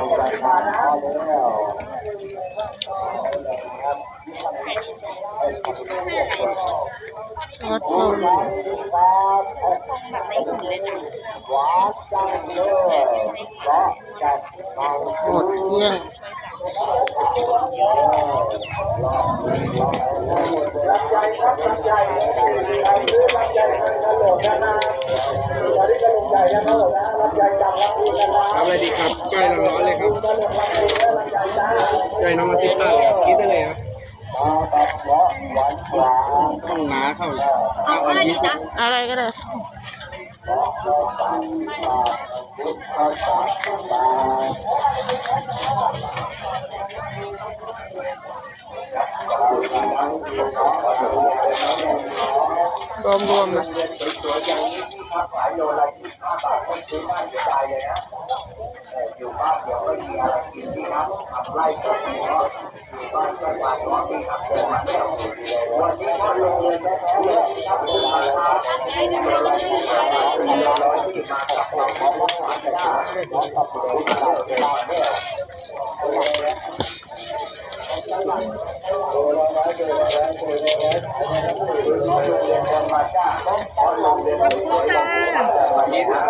รถลมตงแบบไม่หุ่เลยนะหมดเที่ยงลำไยครับลำไยลำไยลำไยลำไย ทำอะไรดีครับใกล้ร้อนๆเลยครับใกล้น้องอาทิตย์ต้าเลยครับคิดได้เลยครับต้องหนาเข้าเอาอะไรดีจ๊ะอะไรก็ได้รวมๆนะ ถ้าขายโลละยี่สิบห้าบาทก็ซื้อได้เสียดายเลยนะอยู่บ้านเดี๋ยวไม่มีอะไรกินที่ครับขับไล่ก็มีเนาะอยู่บ้านก็หวานร้อนดีครับเดินมาแล้ววันนี้ก็ลงเลยแค่แม่ครับคุณมาครับเวลาที่มาเป็นร้อยที่มากับเราของของหวานแต่ละร้องกับคุณอาเวลาเนี่ยโอ้โหมาจ้าต้องขอลงเรียนไป วันนี้